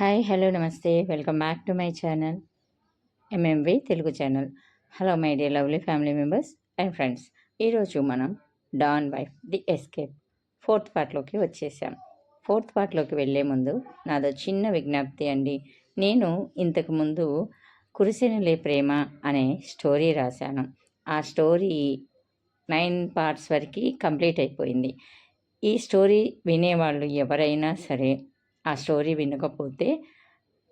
Hi hello namaste. Welcome back to my channel MMV Telugu channel. Hello my dear lovely family members and friends. ఈరోజు మనం don wife the escape fourth పార్ట్లోకి వచ్చేసాం. Fourth పార్ట్లోకి వెళ్ళే ముందు నాదో చిన్న విజ్ఞప్తి అండి. నేను ఇంతకుముందు కురిసినలే ప్రేమ అనే స్టోరీ రాశాను. ఆ స్టోరీ నైన్ పార్ట్స్ వరకు కంప్లీట్ అయిపోయింది. ఈ స్టోరీ వినేవాళ్ళు ఎవరైనా సరే ఆ స్టోరీ వినకపోతే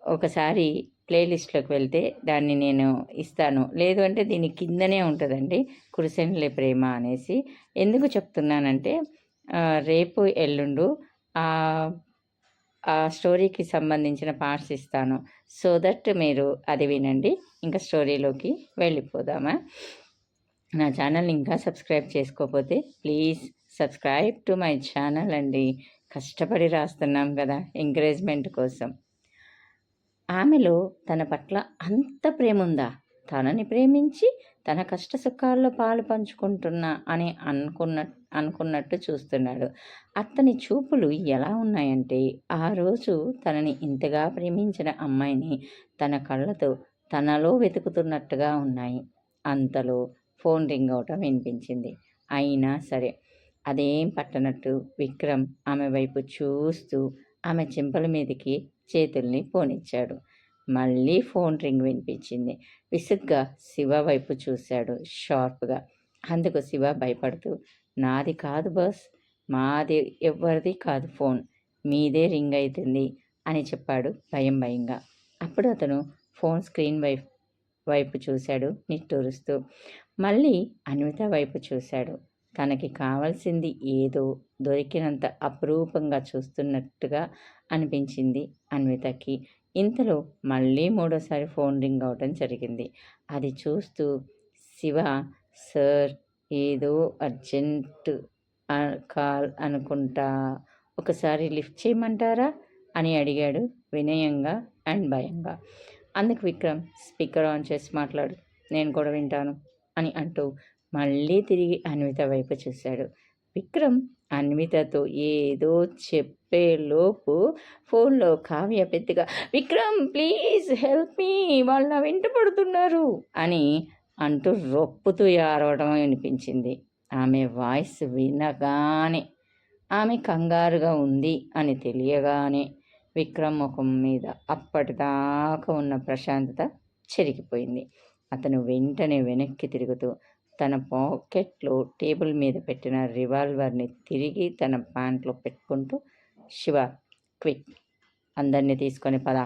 ఒకసారి ప్లేలిస్ట్లోకి వెళ్తే దాన్ని నేను ఇస్తాను. లేదు అంటే దీని కిందనే ఉంటుందండి కురిసెన్లే ప్రేమ అనేసి. ఎందుకు చెప్తున్నానంటే రేపు ఎల్లుండు ఆ ఆ స్టోరీకి సంబంధించిన పార్ట్స్ ఇస్తాను. సో దట్ మీరు అది వినండి. ఇంకా స్టోరీలోకి వెళ్ళిపోదామా? నా ఛానల్ ఇంకా సబ్స్క్రైబ్ చేసుకోకపోతే please subscribe to my channel అండి. కష్టపడి రాస్తున్నాం కదా ఎంకరేజ్మెంట్ కోసం. ఆమెలో తన పట్ల అంత ప్రేమ ఉందా తనని ప్రేమించి తన కష్ట సుఖాల్లో పాలు పంచుకుంటున్నా అని అనుకున్న అనుకున్నట్టు చూస్తున్నాడు. అతని చూపులు ఎలా ఉన్నాయంటే ఆ రోజు తనని ఇంతగా ప్రేమించిన అమ్మాయిని తన కళ్ళతో తనలో వెతుకుతున్నట్టుగా ఉన్నాయి. అంతలో ఫోన్ రింగ్ అవటం వినిపించింది. అయినా సరే అదేం పట్టనట్టు విక్రమ్ ఆమె వైపు చూస్తూ ఆమె చెంపల మీదకి చేతుల్ని పోనిచ్చాడు. మళ్ళీ ఫోన్ రింగ్ వినిపించింది. విసుగ్గా శివ వైపు చూశాడు షార్ప్గా. అందుకు శివ భయపడుతూ నాది కాదు బస్ మాది ఎవరిది కాదు ఫోన్. మీదే రింగ్ అవుతుంది అని చెప్పాడు భయం భయంగా. అప్పుడు అతను ఫోన్ స్క్రీన్ వైపు వైపు చూశాడు నిట్టూరుస్తూ. మళ్ళీ అన్విత వైపు చూశాడు. తనకి కావాల్సింది ఏదో దొరికినంత అపురూపంగా చూస్తున్నట్టుగా అనిపించింది అన్వితకి. ఇంతలో మళ్ళీ మూడోసారి ఫోన్ రింగ్ అవడం జరిగింది. అది చూస్తూ శివ సార్ ఏదో అర్జెంట్ కాల్ అనుకుంటా ఒకసారి లిఫ్ట్ చేయమంటారా? అని అడిగాడు వినయంగా అండ్ భయంగా. అందుకు విక్రమ్ స్పీకర్ ఆన్ చేసి మాట్లాడు నేను కూడా వింటాను అని అంటూ మళ్ళీ తిరిగి అన్విత వైపు చూశాడు. విక్రమ్ అన్వితతో ఏదో చెప్పే లోపు ఫోన్లో కావ్య పెద్దగా విక్రమ్ ప్లీజ్ హెల్ప్ మీ వాళ్ళ వెంట పడుతున్నారు అని అంటూ రొప్పుతూ ఆరవడం వినిపించింది. ఆమె వాయిస్ వినగానే ఆమె కంగారుగా ఉంది అని తెలియగానే విక్రమ్ ముఖం మీద అప్పటిదాకా ఉన్న ప్రశాంతత చెరిగిపోయింది. అతను వెంటనే వెనక్కి తిరుగుతూ తన పాకెట్లో టేబుల్ మీద పెట్టిన రివాల్వర్ని తిరిగి తన ప్యాంట్లో పెట్టుకుంటూ శివ క్విక్ అందరినీ తీసుకొని పద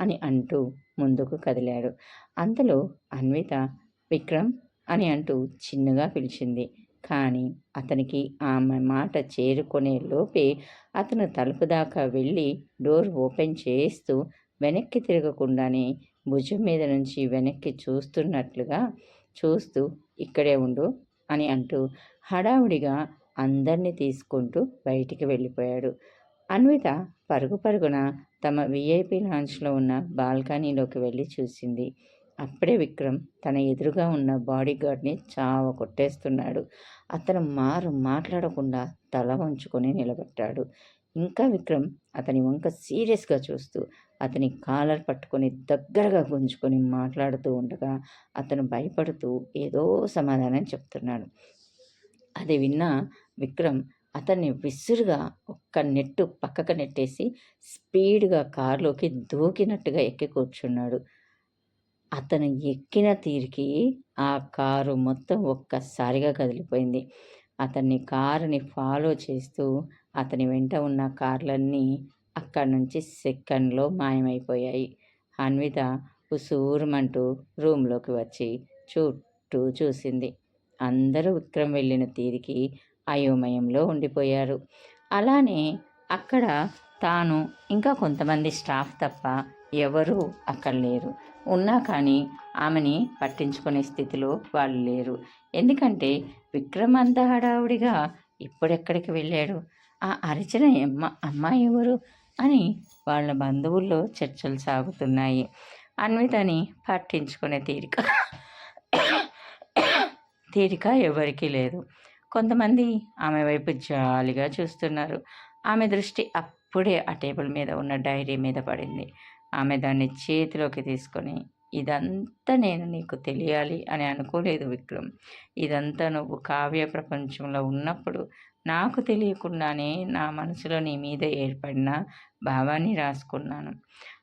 అని అంటూ ముందుకు కదిలాడు. అంతలో అన్విత విక్రమ్ అని అంటూ చిన్నగా పిలిచింది. కానీ అతనికి ఆమె మాట చేరుకునే లోపే అతను తలుపు దాకా వెళ్ళి డోర్ ఓపెన్ చేస్తూ వెనక్కి తిరగకుండానే భుజం మీద నుంచి వెనక్కి చూస్తున్నట్లుగా చూస్తూ ఇక్కడే ఉండు అని అంటూ హడావుడిగా అందరినీ తీసుకుంటూ బయటికి వెళ్ళిపోయాడు. అన్విత పరుగు పరుగున తమ విఐపి లాంచ్లో ఉన్న బాల్కనీలోకి వెళ్ళి చూసింది. అప్పుడే విక్రమ్ తన ఎదురుగా ఉన్న బాడీ గార్డ్ని చావ కొట్టేస్తున్నాడు. అతను మారు మాట్లాడకుండా తల వంచుకొని నిలబెట్టాడు ఇంకా విక్రమ్ అతని వంక సీరియస్గా చూస్తూ అతని కాలర్ పట్టుకొని దగ్గరగా గుంజుకొని మాట్లాడుతూ ఉండగా అతను భయపడుతూ ఏదో సమాధానం చెప్తున్నాడు. అది విన్న విక్రమ్ అతన్ని విసురుగా ఒక్క నెట్టు పక్కకు నెట్టేసి స్పీడ్గా కారులోకి దూకినట్టుగా ఎక్కి కూర్చున్నాడు. అతను ఎక్కిన తీరికి ఆ కారు మొత్తం ఒక్కసారిగా కదిలిపోయింది. అతన్ని కారుని ఫాలో చేస్తూ అతని వెంట ఉన్న కార్లన్నీ అక్కడి నుంచి సెకండ్లో మాయమైపోయాయి. అన్విత ఉసూరుమంటూ రూమ్లోకి వచ్చి చుట్టూ చూసింది. అందరూ విక్రమ్ వెళ్ళిన తీరికి అయోమయంలో ఉండిపోయారు. అలానే అక్కడ తాను ఇంకా కొంతమంది స్టాఫ్ తప్ప ఎవరూ అక్కడ లేరు. ఉన్నా కానీ ఆమెని పట్టించుకునే స్థితిలో వాళ్ళు లేరు. ఎందుకంటే విక్రమ్ అంత హడావుడిగా ఇప్పుడెక్కడికి వెళ్ళాడు? ఆ అరిచిన అమ్మ అమ్మాయి ఎవరు? అని వాళ్ళ బంధువుల్లో చర్చలు సాగుతున్నాయి. అన్వితని పట్టించుకునే తీరిక. తీరిక ఎవరికీ లేదు. కొంతమంది ఆమె వైపు జాలిగా చూస్తున్నారు. ఆమె దృష్టి అప్పుడే ఆ టేబుల్ మీద ఉన్న డైరీ మీద పడింది. ఆమె దాన్ని చేతిలోకి తీసుకొని ఇదంతా నేను నీకు తెలియాలి అని అనుకోలేదు విక్రమ్. ఇదంతా నువ్వు కావ్య ప్రపంచంలో ఉన్నప్పుడు నాకు తెలియకుండానే నా మనసులో నీ మీద ఏర్పడిన భావాన్ని రాసుకున్నాను.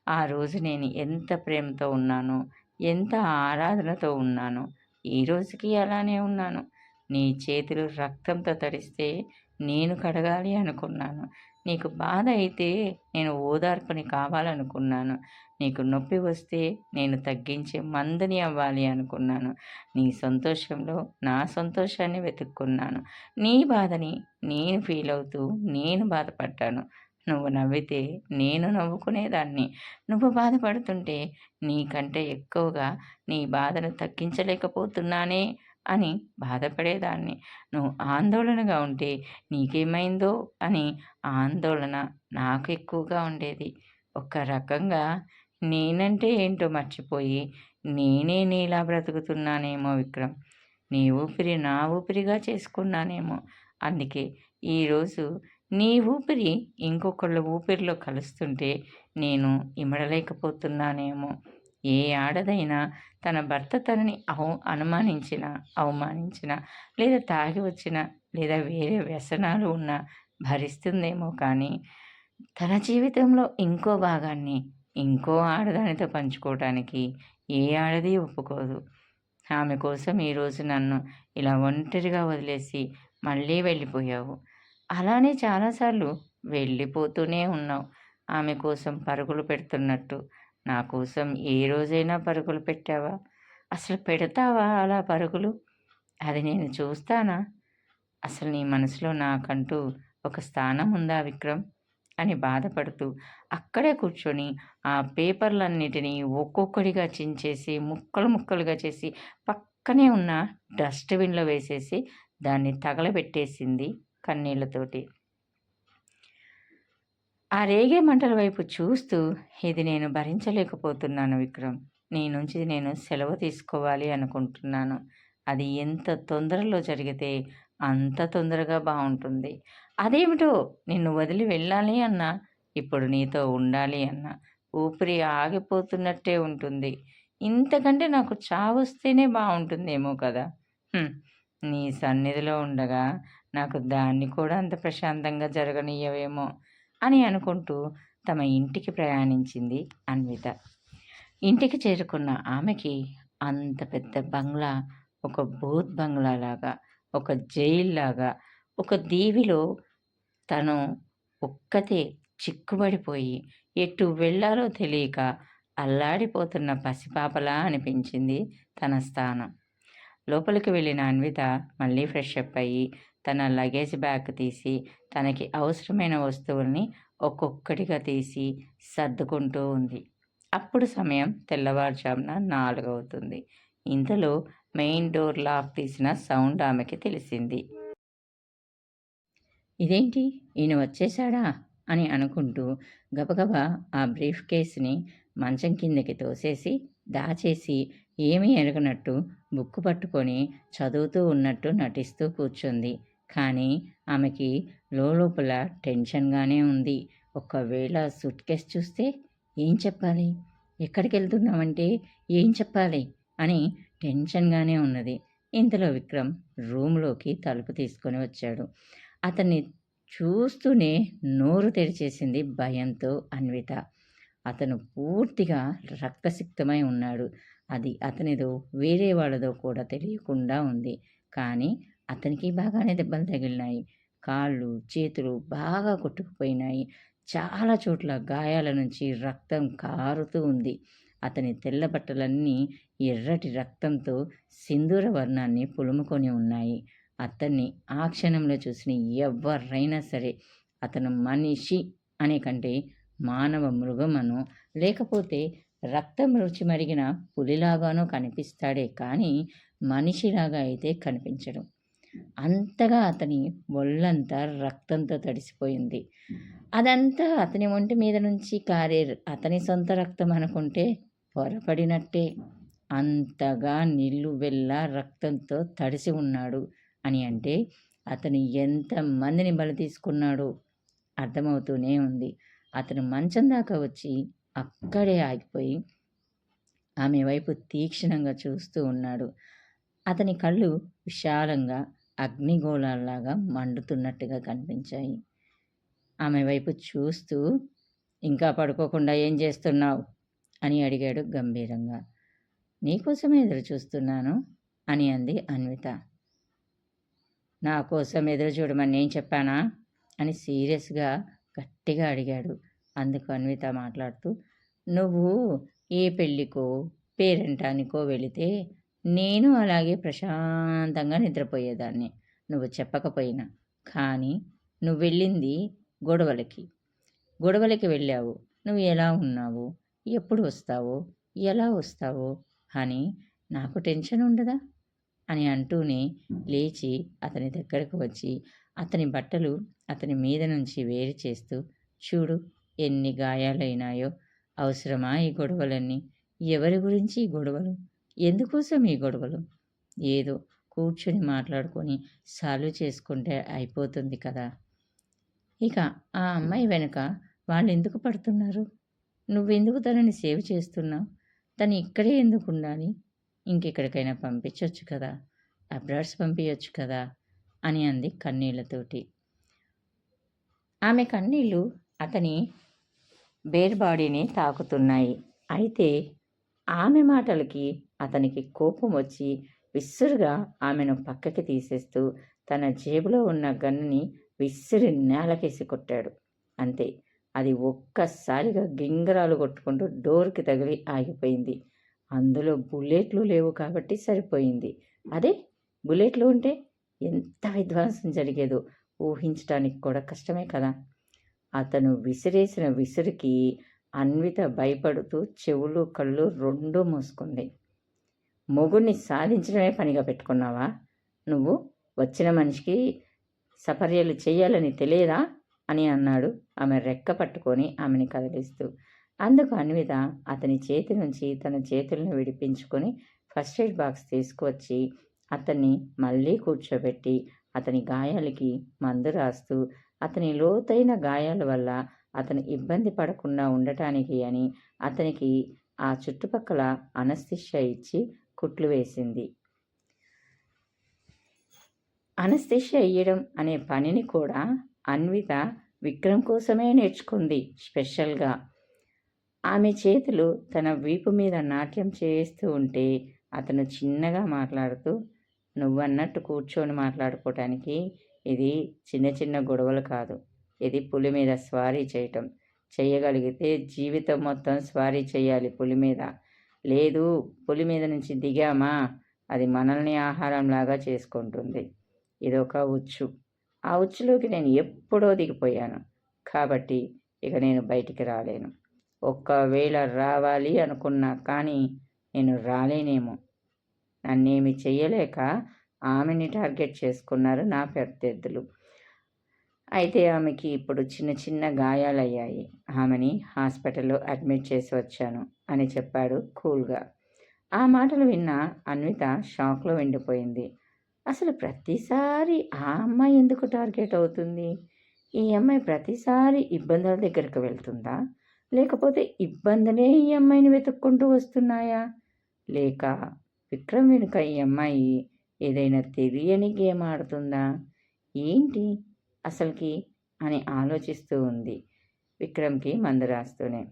ఆ రోజు నేను ఎంత ప్రేమతో ఉన్నానో ఎంత ఆరాధనతో ఉన్నాను ఈ రోజుకి అలానే ఉన్నాను. నీ చేతులు రక్తంతో తడిస్తే నేను కడగాలి అనుకున్నాను. నీకు బాధ అయితే నేను ఓదార్పుని కావాలనుకున్నాను. నీకు నొప్పి వస్తే నేను తగ్గించే మందుని అవ్వాలి అనుకున్నాను. నీ సంతోషంలో నా సంతోషాన్ని వెతుక్కున్నాను. నీ బాధని నేను ఫీల్ అవుతూ నేను బాధపడ్డాను. నువ్వు నవ్వితే నేను నవ్వుకునేదాన్ని. నువ్వు బాధపడుతుంటే నీకంటే ఎక్కువగా నీ బాధను తగ్గించలేకపోతున్నానే అని బాధపడేదాన్ని. నువ్వు ఆందోళనగా ఉంటే నీకేమైందో? అని ఆందోళన నాకు ఎక్కువగా ఉండేది. ఒక రకంగా నేనంటే ఏంటో మర్చిపోయి నేనే నీలా బ్రతుకుతున్నానేమో విక్రమ్. నీ ఊపిరి నా ఊపిరిగా చేసుకున్నానేమో. అందుకే ఈరోజు నీ ఊపిరి ఇంకొకళ్ళ ఊపిరిలో కలుస్తుంటే నేను ఇమడలేకపోతున్నానేమో. ఏ ఆడదైనా తన భర్త తనని అవ అనుమానించిన అవమానించిన లేదా తాగి వచ్చిన లేదా వేరే వ్యసనాలు ఉన్నా భరిస్తుందేమో కానీ తన జీవితంలో ఇంకో భాగాన్ని ఇంకో ఆడదానితో పంచుకోవటానికి ఏ ఆడది ఒప్పుకోదు. ఆమె కోసం ఈరోజు నన్ను ఇలా ఒంటరిగా వదిలేసి మళ్ళీ వెళ్ళిపోయావు. అలానే చాలాసార్లు వెళ్ళిపోతూనే ఉన్నావు. ఆమె కోసం పరుగులు పెడుతున్నట్టు నా కోసం ఏ రోజైనా పరుగులు పెట్టావా? అసలు పెడతావా అలా పరుగులు? అది నేను చూస్తానా? అసలు నీ మనసులో నాకంటూ ఒక స్థానం ఉందా విక్రమ్? అని బాధపడుతూ అక్కడే కూర్చొని ఆ పేపర్లన్నిటినీ ఒక్కొక్కడిగా చించేసి ముక్కలు ముక్కలుగా చేసి పక్కనే ఉన్న డస్ట్బిన్లో వేసేసి దాన్ని తగలబెట్టేసింది కన్నీళ్ళతోటి. ఆ రేగే మంటల వైపు చూస్తూ ఇది నేను భరించలేకపోతున్నాను విక్రమ్. నీ నుంచి నేను సెలవు తీసుకోవాలి అనుకుంటున్నాను. అది ఎంత తొందరలో జరిగితే అంత తొందరగా బాగుంటుంది. అదేమిటో నిన్ను వదిలి వెళ్ళాలి అన్నా ఇప్పుడు నీతో ఉండాలి అన్నా. ఊపిరి ఆగిపోతున్నట్టే ఉంటుంది. ఇంతకంటే నాకు చావొస్తేనే బాగుంటుందేమో కదా. నీ సన్నిధిలో ఉండగా నాకు దాన్ని కూడా అంత ప్రశాంతంగా జరగనీయవేమో అని అనుకుంటూ తమ ఇంటికి ప్రయాణించింది అన్విత. ఇంటికి చేరుకున్న ఆమెకి అంత పెద్ద బంగ్లా ఒక బూత్ బంగ్లా లాగా ఒక జైల్లాగా ఒక దీవిలో తను ఒక్కతే చిక్కుబడిపోయి ఎటు వెళ్ళాలో తెలియక అల్లాడిపోతున్న పసిపాపలా అనిపించింది తన స్థానం. లోపలికి వెళ్ళిన అన్విత మళ్ళీ ఫ్రెష్ అప్ అయ్యి తన లగేజ్ బ్యాగ్ తీసి తనకి అవసరమైన వస్తువుల్ని ఒక్కొక్కటిగా తీసి సర్దుకుంటూ ఉంది. అప్పుడు సమయం తెల్లవారుజామున నాలుగవుతుంది. ఇంతలో మెయిన్ డోర్ లాక్ తీసిన సౌండ్ ఆమెకి తెలిసింది. ఇదేంటి? ఈయన వచ్చేశాడా? అని అనుకుంటూ గబగబా ఆ బ్రీఫ్ కేసుని మంచం కిందకి తోసేసి దాచేసి ఏమీ ఎరగనట్టు బుక్కు పట్టుకొని చదువుతూ ఉన్నట్టు నటిస్తూ కూర్చుంది. కానీ ఆమెకి లోపల టెన్షన్గానే ఉంది. ఒకవేళ సూట్ కేస్ చూస్తే ఏం చెప్పాలి? ఎక్కడికి వెళ్తున్నామంటే ఏం చెప్పాలి? అని టెన్షన్గానే ఉన్నది. ఇంతలో విక్రమ్ రూమ్లోకి తలుపు తీసుకొని వచ్చాడు. అతన్ని చూస్తూనే నోరు తెరిచేసింది భయంతో అన్విత. అతను పూర్తిగా రక్తసిక్తమై ఉన్నాడు. అది అతనిదో వేరే వాళ్ళదో కూడా తెలియకుండా ఉంది. కానీ అతనికి బాగానే దెబ్బలు తగిలినాయి. కాళ్ళు చేతులు బాగా కొట్టుకుపోయినాయి. చాలా చోట్ల గాయాల నుంచి రక్తం కారుతూ ఉంది. అతని తెల్ల బట్టలన్నీ ఎర్రటి రక్తంతో సింధూర వర్ణాన్ని పులుముకొని ఉన్నాయి. అతన్ని ఆ క్షణంలో చూసిన ఎవరైనా సరే అతను మనిషి అనే కంటే మానవ మృగమనో లేకపోతే రక్తం రుచి మరిగిన పులిలాగానో కనిపిస్తాడే కానీ మనిషిలాగా అయితే కనిపించడం. అంతగా అతని ఒళ్ళంతా రక్తంతో తడిసిపోయింది. అదంతా అతని ఒంటి మీద నుంచి కారే అతని సొంత రక్తం అనుకుంటే పొరపడినట్టే. అంతగా నిల్లు వెళ్ళ రక్తంతో తడిసి ఉన్నాడు అని అంటే అతను ఎంతమందిని బలి తీసుకున్నాడో అర్థమవుతూనే ఉంది. అతను మంచం దాకా వచ్చి అక్కడే ఆగిపోయి ఆమె వైపు తీక్షణంగా చూస్తూ ఉన్నాడు. అతని కళ్ళు విశాలంగా అగ్నిగోళాల్లాగా మండుతున్నట్టుగా కనిపించాయి. ఆమె వైపు చూస్తూ ఇంకా పడుకోకుండా ఏం చేస్తున్నావు? అని అడిగాడు గంభీరంగా. నీకోసమే ఎదురు చూస్తున్నాను అని అంది అన్విత. నా కోసం ఎదురు చూడమని నేను చెప్పానా? అని సీరియస్గా గట్టిగా అడిగాడు. అందుకు అన్విత మాట్లాడుతూ నువ్వు ఏ పెళ్ళికో పేరెంటానికో వెళితే నేను అలాగే ప్రశాంతంగా నిద్రపోయేదాన్ని. నువ్వు చెప్పకపోయినా. కానీ నువ్వు వెళ్ళింది గొడవలకి. గొడవలకి వెళ్ళావు. నువ్వు ఎలా ఉన్నావు? ఎప్పుడు వస్తావో? ఎలా వస్తావు? అని నాకు టెన్షన్ ఉండదా? అని అంటూనే లేచి అతని దగ్గరకు వచ్చి అతని బట్టలు అతని మీద నుంచి వేరు చేస్తూ చూడు ఎన్ని గాయాలైనాయో. అవసరమా ఈ గొడవలన్నీ? ఎవరి గురించి ఈ గొడవలు? ఎందుకోసం ఈ గొడవలు? ఏదో కూర్చొని మాట్లాడుకొని సాల్వ్ చేసుకుంటే అయిపోతుంది కదా. ఇక ఆ అమ్మాయి వెనుక వాళ్ళు ఎందుకు పడుతున్నారు? నువ్వెందుకు తనని సేవ్ చేస్తున్నావు? తను ఇక్కడే ఎందుకు ఉండాలి? ఇంకెక్కడికైనా పంపించవచ్చు కదా. అబ్రాడ్స్ పంపించవచ్చు కదా అని అంది కన్నీళ్ళతోటి. ఆమె కన్నీళ్ళు అతని బేర్ బాడీని తాకుతున్నాయి. అయితే ఆమె మాటలకి అతనికి కోపం వచ్చి విసురుగా ఆమెను పక్కకి తీసేస్తూ తన జేబులో ఉన్న గన్నుని విసిరి నేలకేసి కొట్టాడు. అంతే అది ఒక్కసారిగా గింగరాలు కొట్టుకుంటూ డోర్కి తగిలి ఆగిపోయింది. అందులో బుల్లెట్లు లేవు కాబట్టి సరిపోయింది. అదే బుల్లెట్లు ఉంటే ఎంత విధ్వంసం జరిగేదో ఊహించడానికి కూడా కష్టమే కదా. అతను విసిరేసిన విసురుకి అన్విత భయపడుతూ చెవులు కళ్ళు రెండూ మూసుకుంది. మొగుడిని సాధించడమే పనిగా పెట్టుకున్నావా? నువ్వు వచ్చిన మనిషికి సపర్యలు చేయాలని తెలియదా? అని అన్నాడు. ఆమె రెక్క పట్టుకొని ఆమెని కదిలిస్తూ. అందుకు అన్విత అతని చేతి నుంచి తన చేతులను విడిపించుకొని ఫస్ట్ ఎయిడ్ బాక్స్ తీసుకువచ్చి అతన్ని మళ్ళీ కూర్చోబెట్టి అతని గాయాలకి మందు రాస్తూ అతని లోతైన గాయాల వల్ల అతను ఇబ్బంది పడకుండా ఉండటానికి అని అతనికి ఆ చుట్టుపక్కల అనస్థిష్య ఇచ్చి కుట్లు వేసింది. అనస్థిష్య ఇయ్యడం అనే పనిని కూడా అన్విత విక్రమ్ కోసమే నేర్చుకుంది స్పెషల్గా. ఆమె చేతులు తన వీపు మీద నాట్యం చేస్తూ ఉంటే అతను చిన్నగా మాట్లాడుతూ నువ్వన్నట్టు కూర్చొని మాట్లాడుకోవటానికి ఇది చిన్న చిన్న గొడవలు కాదు. ఇది పులి మీద స్వారీ చేయటం. చేయగలిగితే జీవితం మొత్తం స్వారీ చేయాలి పులి మీద. లేదు పులి మీద నుంచి దిగామా? అది మనల్ని ఆహారంలాగా చేసుకుంటుంది. ఇదొక ఉచ్చు. ఆ ఉచ్చులోకి నేను ఎప్పుడో దిగిపోయాను. కాబట్టి ఇక నేను బయటికి రాలేను. ఒక్కవేళ రావాలి అనుకున్నా కానీ నేను రాలేనేమో. నన్నేమి చెయ్యలేక ఆమెని టార్గెట్ చేసుకున్నారు నా ప్రత్యర్థులు. అయితే ఆమెకి ఇప్పుడు చిన్న చిన్న గాయాలయ్యాయి. ఆమెని హాస్పిటల్లో అడ్మిట్ చేసి వచ్చాను. అని చెప్పాడు కూల్గా. ఆ మాటలు విన్న అన్విత షాక్లో వెండిపోయింది. అసలు ప్రతిసారి ఆ అమ్మాయి ఎందుకు టార్గెట్ అవుతుంది? ఈ అమ్మాయి ప్రతిసారి ఇబ్బందుల దగ్గరికి వెళ్తుందా? లేకపోతే ఇబ్బందులే ఈ అమ్మాయిని వెతుక్కుంటూ వస్తున్నాయా? లేక విక్రమ్ వెనుక ఈ అమ్మాయి ఏదైనా తెలియని గేమ్ ఆడుతుందా? ఏంటి అసలుకి? అని ఆలోచిస్తూ ఉంది విక్రమ్కి మందు రాస్తూనే.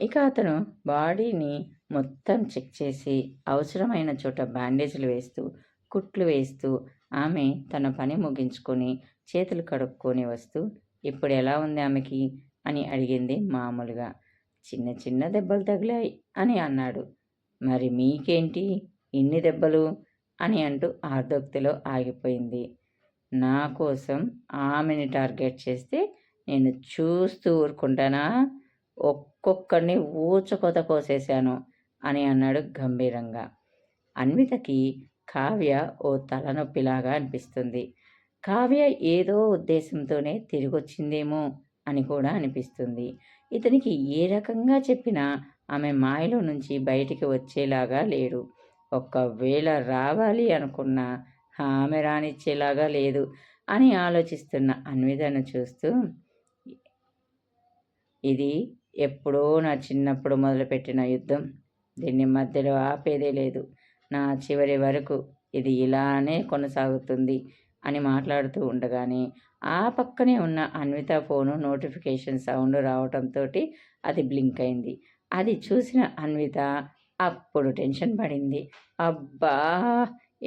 ఇక అతను బాడీని మొత్తం చెక్ చేసి అవసరమైన చోట బ్యాండేజీలు వేస్తూ కుట్లు వేస్తూ ఆమె తన పని ముగించుకొని చేతులు కడుక్కొని వస్తూ ఇప్పుడు ఎలా ఉంది ఆమెకి? అని అడిగింది మామూలుగా. చిన్న చిన్న దెబ్బలు తగిలాయి అని అన్నాడు. మరి మీకేంటి? ఇన్ని దెబ్బలు? అని అంటూ ఆర్దోక్తిలో ఆగిపోయింది. నా కోసం ఆమెని టార్గెట్ చేస్తే నేను చూస్తూ ఊరుకుంటానా? ఒక్కొక్కడిని ఊచకొత కోసేశాను అని అన్నాడు గంభీరంగా. అన్వితకి కావ్య ఓ తలనొప్పిలాగా అనిపిస్తుంది. కావ్య ఏదో ఉద్దేశంతోనే తిరిగొచ్చిందేమో అని కూడా అనిపిస్తుంది. ఇతనికి ఏ రకంగా చెప్పినా ఆమె మాయలో నుంచి బయటికి వచ్చేలాగా లేడు. ఒక్కవేళ రావాలి అనుకున్న ఆమె రానిచ్చేలాగా లేదు అని ఆలోచిస్తున్న అన్వితను చూస్తూ ఇది ఎప్పుడో నా చిన్నప్పుడు మొదలుపెట్టిన యుద్ధం. దీన్ని మధ్యలో ఆపేదే లేదు. నా చివరి వరకు ఇది ఇలానే కొనసాగుతుంది అని మాట్లాడుతూ ఉండగానే ఆ పక్కనే ఉన్న అన్విత ఫోను నోటిఫికేషన్ సౌండ్ రావటంతో అది బ్లింక్ అయింది. అది చూసిన అన్విత అప్పుడు టెన్షన్ పడింది. అబ్బా!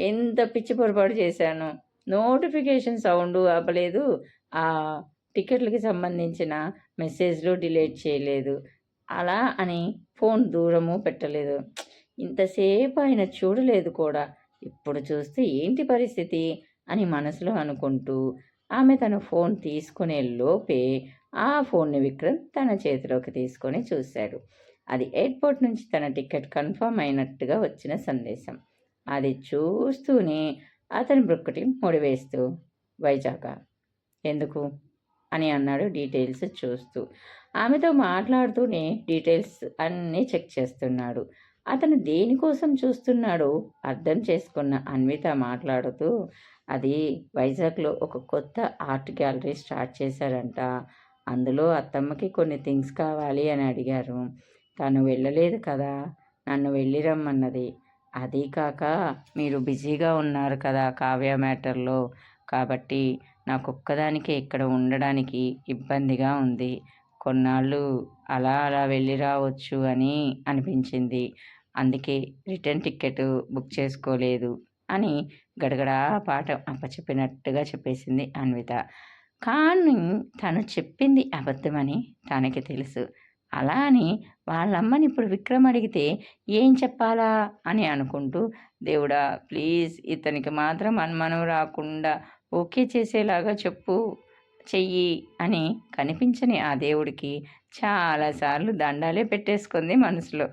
ఎంత పిచ్చి పొరపాటు చేశాను. నోటిఫికేషన్ సౌండ్ ఆపలేదు. ఆ టికెట్లకి సంబంధించిన మెసేజ్లు డిలీట్ చేయలేదు. అలా అని ఫోన్ దూరము పెట్టలేదు. ఇంతసేపు ఆయన చూడలేదు కూడా. ఇప్పుడు చూస్తే ఏంటి పరిస్థితి? అని మనసులో అనుకుంటూ ఆమె తన ఫోన్ తీసుకునే లోపే ఆ ఫోన్ని విక్రమ్ తన చేతిలోకి తీసుకొని చూశాడు. అది ఎయిర్పోర్ట్ నుంచి తన టికెట్ కన్ఫర్మ్ అయినట్టుగా వచ్చిన సందేశం. అది చూస్తూనే అతని బ్రుక్కటి ముడివేస్తూ వైజాగ్? ఎందుకు? అని అన్నాడు డీటెయిల్స్ చూస్తూ. ఆమెతో మాట్లాడుతూనే డీటెయిల్స్ అన్నీ చెక్ చేస్తున్నాడు. అతను దేనికోసం చూస్తున్నాడో అర్థం చేసుకున్న అన్విత మాట్లాడుతూ అది వైజాగ్లో ఒక కొత్త ఆర్ట్ గ్యాలరీ స్టార్ట్ చేశారంట. అందులో అత్తమ్మకి కొన్ని థింగ్స్ కావాలి అని అడిగారు. తను వెళ్ళలేదు కదా నన్ను వెళ్ళి రమ్మన్నది. అదీ కాక మీరు బిజీగా ఉన్నారు కదా కావ్య మ్యాటర్లో. కాబట్టి నాకు ఒక్కదానికే ఇక్కడ ఉండడానికి ఇబ్బందిగా ఉంది. కొన్నాళ్ళు అలా అలా వెళ్ళి రావచ్చు అని అనిపించింది. అందుకే రిటర్న్ టికెట్ బుక్ చేసుకోలేదు అని గడగడా పాట అప్పచెప్పినట్టుగా చెప్పేసింది అన్విత. కానీ తను చెప్పింది అబద్ధమని తనకి తెలుసు. అలా అని వాళ్ళమ్మని ఇప్పుడు విక్రమ్ అడిగితే ఏం చెప్పాలా అని అనుకుంటూ దేవుడా ప్లీజ్ ఇతనికి మాత్రం అనుమానం రాకుండా ఓకే చేసేలాగా చెప్పు చెయ్యి అని కనిపించని ఆ దేవుడికి చాలాసార్లు దండాలే పెట్టేసుకుంది మనసులో.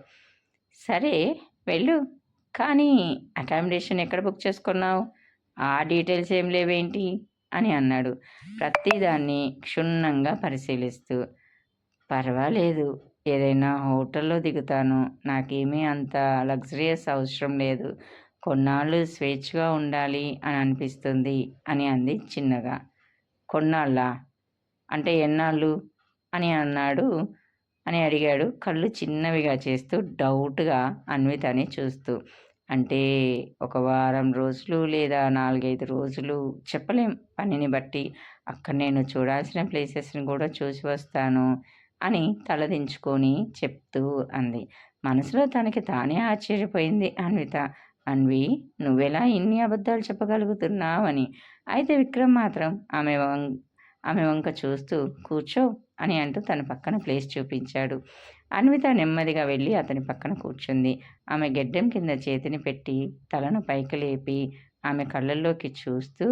సరే వెళ్ళు. కానీ అకామిడేషన్ ఎక్కడ బుక్ చేసుకున్నావు? ఆ డీటెయిల్స్ ఏం లేవేంటి? అని అన్నాడు. ప్రతిదాన్ని క్షుణ్ణంగా పరిశీలిస్తూ. పర్వాలేదు ఏదైనా హోటల్లో దిగుతాను. నాకేమీ అంత లగ్జరియస్ అవసరం లేదు. కొన్నాళ్ళు స్వేచ్ఛగా ఉండాలి అని అనిపిస్తుంది అని అంది చిన్నగా. కొన్నాళ్ళ? అంటే ఎన్నాళ్ళు అని అన్నాడు అని అడిగాడు కళ్ళు చిన్నవిగా చేస్తూ డౌట్గా అన్వితని చూస్తూ. అంటే ఒక వారం రోజులు లేదా నాలుగైదు రోజులు చెప్పలేం పనిని బట్టి. అక్కడ నేను చూడాల్సిన ప్లేసెస్ని కూడా చూసి వస్తాను అని తలదించుకొని చెప్తూ అంది. మనసులో తనకి తానే ఆశ్చర్యపోయింది అన్విత. అన్వి నువ్వెలా ఇన్ని అబద్ధాలు చెప్పగలుగుతున్నావని? అయితే విక్రమ్ మాత్రం ఆమె వం ఆమె వంక చూస్తూ కూర్చో అని అంటూ తన పక్కన ప్లేస్ చూపించాడు. అన్విత నెమ్మదిగా వెళ్ళి అతని పక్కన కూర్చుంది. ఆమె గెడ్డం కింద చేతిని పెట్టి తలను పైకి లేపి ఆమె కళ్ళల్లోకి చూస్తూ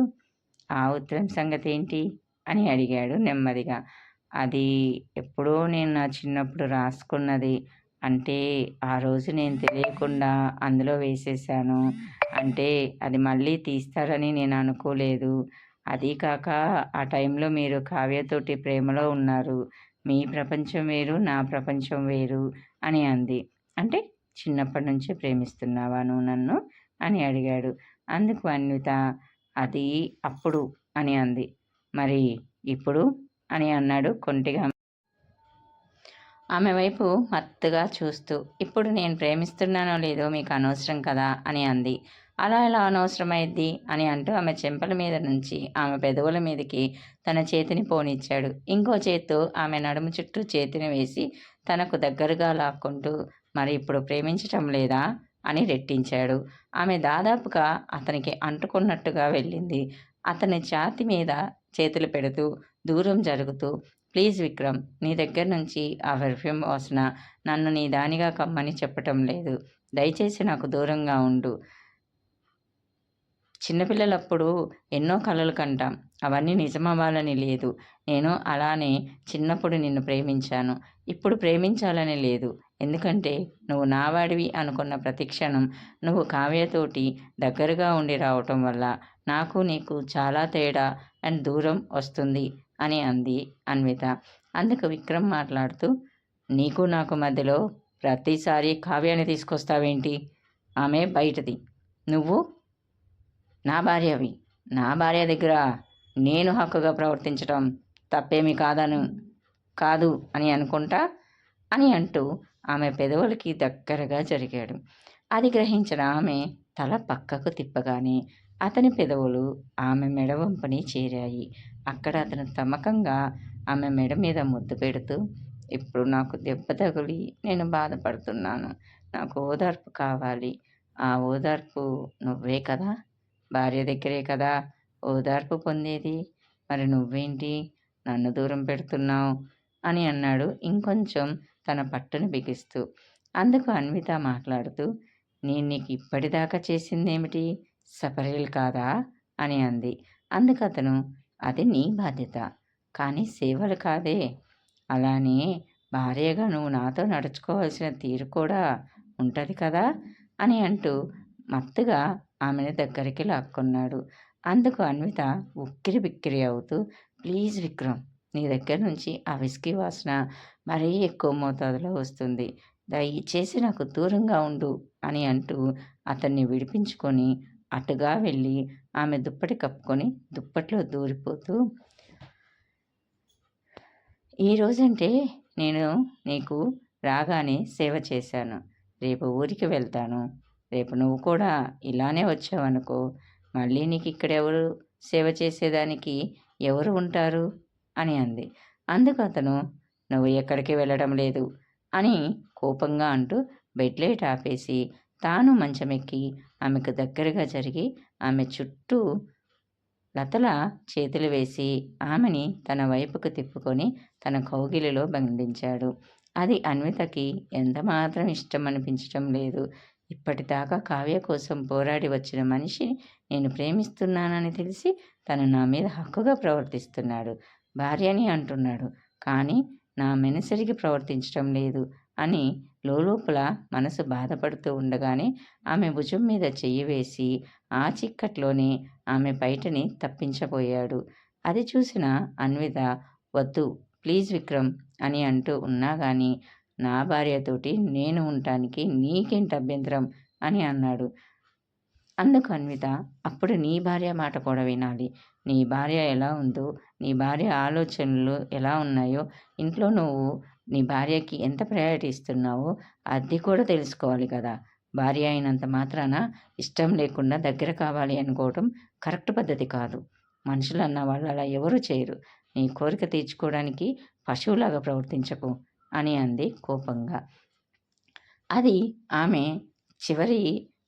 ఆ ఉత్తరం సంగతి ఏంటి అని అడిగాడు నెమ్మదిగా. అది ఎప్పుడో నేను నా చిన్నప్పుడు రాసుకున్నది అంటే ఆ రోజు నేను తెలియకుండా అందులో వేసేసాను. అంటే అది మళ్ళీ తీస్తారని నేను అనుకోలేదు. అది కాక ఆ టైంలో మీరు కావ్యతోటి ప్రేమలో ఉన్నారు. మీ ప్రపంచం వేరు నా ప్రపంచం వేరు అని అంది. అంటే చిన్నప్పటి నుంచి ప్రేమిస్తున్నావా నువ్వు నన్ను? అని అడిగాడు. అందుకు అన్విత అది అప్పుడు అని అంది. మరి ఇప్పుడు? అని అన్నాడు కొంటిగా ఆమె వైపు మత్తుగా చూస్తూ ఇప్పుడు నేను ప్రేమిస్తున్నానో లేదో మీకు అనవసరం కదా? అని అంది. అలా ఎలా అనవసరమైద్ది? అని అంటూ ఆమె చెంపల మీద నుంచి ఆమె పెదవుల మీదకి తన చేతిని పోనిచ్చాడు. ఇంకో చేత్తో ఆమె నడుము చుట్టూ చేతిని వేసి తనకు దగ్గరగా లాక్కుంటూ మరి ఇప్పుడు ప్రేమించటం లేదా? అని రెట్టించాడు. ఆమె దాదాపుగా అతనికి అంటుకున్నట్టుగా వెళ్ళింది. అతని ఛాతి మీద చేతులు పెడుతూ దూరం జరుగుతూ ప్లీజ్ విక్రమ్ నీ దగ్గర నుంచి ఆ పెర్ఫ్యూమ్ వాసన నన్ను నీ దానిగా కమ్మని చెప్పటం లేదు. దయచేసి నాకు దూరంగా ఉండు. చిన్నపిల్లలప్పుడు ఎన్నో కలలు కంటాం. అవన్నీ నిజమవ్వాలని లేదు. నేను అలానే చిన్నప్పుడు నిన్ను ప్రేమించాను. ఇప్పుడు ప్రేమించాలని లేదు. ఎందుకంటే నువ్వు నావాడివి అనుకున్న ప్రతిక్షణం నువ్వు కావ్యతోటి దగ్గరగా ఉండి రావటం వల్ల నాకు నీకు చాలా తేడా అండ్ దూరం వస్తుంది. అని అంది అన్విత. అందుకు విక్రమ్ మాట్లాడుతూ నీకు నాకు మధ్యలో ప్రతిసారి కావ్యాన్ని తీసుకొస్తావేంటి? ఆమె బయటది. నువ్వు? నా భార్యవి. నా భార్య దగ్గర నేను హక్కుగా ప్రవర్తించడం తప్పేమి కాదను కాదు అని అనుకుంటా అని అంటూ ఆమె పెదవులకి దగ్గరగా జరిగాడు. అది గ్రహించిన ఆమె తల పక్కకు తిప్పగానే అతని పెదవులు ఆమె మెడ వంపని చేరాయి. అక్కడ అతను తమకంగా ఆమె మెడ మీద ముద్దు పెడుతూ ఇప్పుడు నాకు దెబ్బ తగిలి నేను బాధపడుతున్నాను. నాకు ఓదార్పు కావాలి. ఆ ఓదార్పు నువ్వే కదా? భార్య దగ్గరే కదా? ఓదార్పు పొందేది? మరి నువ్వేంటి? నన్ను దూరం పెడుతున్నావు? అని అన్నాడు. ఇంకొంచెం తన పట్టును బిగిస్తూ. అందుకు అన్విత మాట్లాడుతూ నేను నీకు ఇప్పటిదాకా చేసిందేమిటి? సపరేల్ కాదా? అని అంది. అందుకు అతను అది నీ బాధ్యత. కానీ సేవలు కాదే. అలానే భార్యగా నువ్వు నాతో నడుచుకోవాల్సిన తీరు కూడా ఉంటుంది కదా? అని అంటూ మత్తుగా ఆమెను దగ్గరికి లాక్కున్నాడు. అందుకు అన్విత ఉక్కిరి బిక్కిరి అవుతూ ప్లీజ్ విక్రమ్ నీ దగ్గర నుంచి ఆ విస్కీ వాసన మరీ ఎక్కువ మోతాదులో వస్తుంది. దయచేసి నాకు దూరంగా ఉండు అని అంటూ అతన్ని విడిపించుకొని అటుగా వెళ్ళి ఆమె దుప్పటి కప్పుకొని దుప్పట్లో దూరిపోతూ ఈరోజంటే నేను నీకు రాగానే సేవ చేశాను. రేపు ఊరికి వెళ్తాను. రేపు నువ్వు కూడా ఇలానే వచ్చావనుకో. మళ్ళీ నీకు ఇక్కడ ఎవరు సేవ చేసేదానికి ఎవరు ఉంటారు? అని అంది. అందుకు అతను నువ్వు ఎక్కడికి వెళ్ళడం లేదు అని కోపంగా అంటూ బెడ్ లైట్ ఆపేసి తాను మంచమెక్కి ఆమెకు దగ్గరగా జరిగి ఆమె చుట్టూ లతల చేతులు వేసి ఆమెని తన వైపుకు తిప్పుకొని తన కౌగిలిలో బంధించాడు. అది అన్వితకి ఎంతమాత్రం ఇష్టం అనిపించటం లేదు. ఇప్పటిదాకా కావ్య కోసం పోరాడి వచ్చిన మనిషి నేను ప్రేమిస్తున్నానని తెలిసి తను నా మీద హక్కుగా ప్రవర్తిస్తున్నాడు. భార్యని అంటున్నాడు. కానీ నా మెనసరికి ప్రవర్తించటం లేదు. అని లోపల మనసు బాధపడుతూ ఉండగానే ఆమె భుజం మీద చెయ్యి వేసి ఆ చిక్కట్లోనే ఆమె బయటని తప్పించబోయాడు. అది చూసిన అన్విత వద్దు ప్లీజ్ విక్రమ్ అని అంటూ ఉన్నా కానీ నా భార్యతోటి నేను ఉండటానికి నీకేంటి అభ్యంతరం అని అన్నాడు. అందుకు అన్విత అప్పుడు నీ భార్య మాట కూడా వినాలి. నీ భార్య ఎలా ఉందో నీ భార్య ఆలోచనలు ఎలా ఉన్నాయో ఇంట్లో నువ్వు నీ భార్యకి ఎంత ప్రయారిటీ ఇస్తున్నావో అది కూడా తెలుసుకోవాలి కదా. భార్య అయినంత మాత్రాన ఇష్టం లేకుండా దగ్గర కావాలి అనుకోవటం కరెక్ట్ పద్ధతి కాదు. మనుషులు అన్న వాళ్ళు అలా ఎవరు చేయరు. నీ కోరిక తీర్చుకోవడానికి పశువులాగా ప్రవర్తించకు అని అంది కోపంగా. అది ఆమె చివరి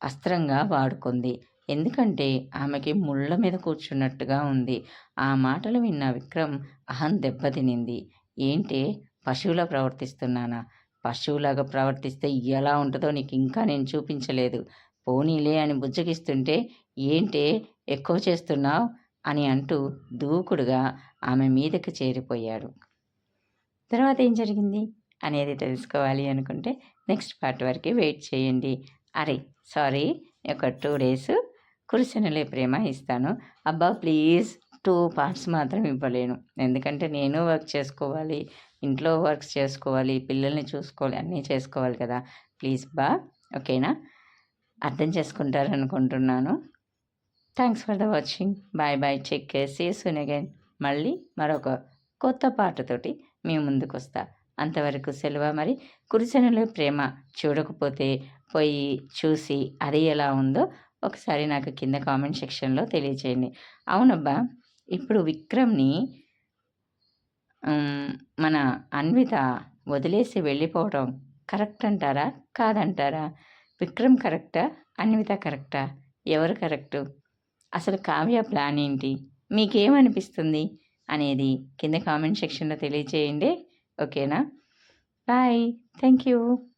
అస్త్రంగా వాడుకుంది. ఎందుకంటే ఆమెకి ముళ్ళ మీద కూర్చున్నట్టుగా ఉంది. ఆ మాటలు విన్న విక్రమ్ అహం దెబ్బతినింది ఏంటే పశువులా ప్రవర్తిస్తున్నానా? పశువులాగా ప్రవర్తిస్తే ఎలా ఉంటుందో నీకు ఇంకా నేను చూపించలేదు. పోనీలే అని బుజ్జగిస్తుంటే ఏంటే ఎక్కువ చేస్తున్నావు? అని అంటూ దూకుడుగా ఆమె మీదకి చేరిపోయాడు. తర్వాత ఏం జరిగింది? అనేది తెలుసుకోవాలి అనుకుంటే నెక్స్ట్ పార్ట్ వరకు వెయిట్ చేయండి. అరే సారీ ఒక టూ డేస్ కురిసెనలే ప్రేమ ఇస్తాను. అబ్బా ప్లీజ్ టూ పార్ట్స్ మాత్రం ఇవ్వలేను. ఎందుకంటే నేను వర్క్ చేసుకోవాలి. ఇంట్లో వర్క్స్ చేసుకోవాలి పిల్లల్ని చూసుకోవాలి అన్నీ చేసుకోవాలి కదా. ప్లీజ్ బా. ఓకేనా? అర్థం చేసుకుంటారు అనుకుంటున్నాను. Thanks for the watching. Bye bye. Check చేసి సూన్ అగైన్. మళ్ళీ మరొక కొత్త పాటతోటి మీ ముందుకు వస్తా. అంతవరకు సెలవు మరి? కురిసెనలో ప్రేమ చూడకపోతే పోయి చూసి అది ఎలా ఉందో ఒకసారి నాకు కింద కామెంట్ సెక్షన్లో తెలియచేయండి. అవునబ్బా ఇప్పుడు విక్రమ్ని మన అన్విత వదిలేసి వెళ్ళిపోవడం కరెక్ట్ అంటారా? కాదంటారా? విక్రమ్ కరెక్టా? అన్విత కరెక్టా? ఎవరు కరెక్టు? అసలు కావ్య ప్లాన్ ఏంటి? మీకేమనిపిస్తుంది? అనేది కింద కామెంట్ సెక్షన్లో తెలియచేయండి. ఓకేనా? బాయ్. Thank you.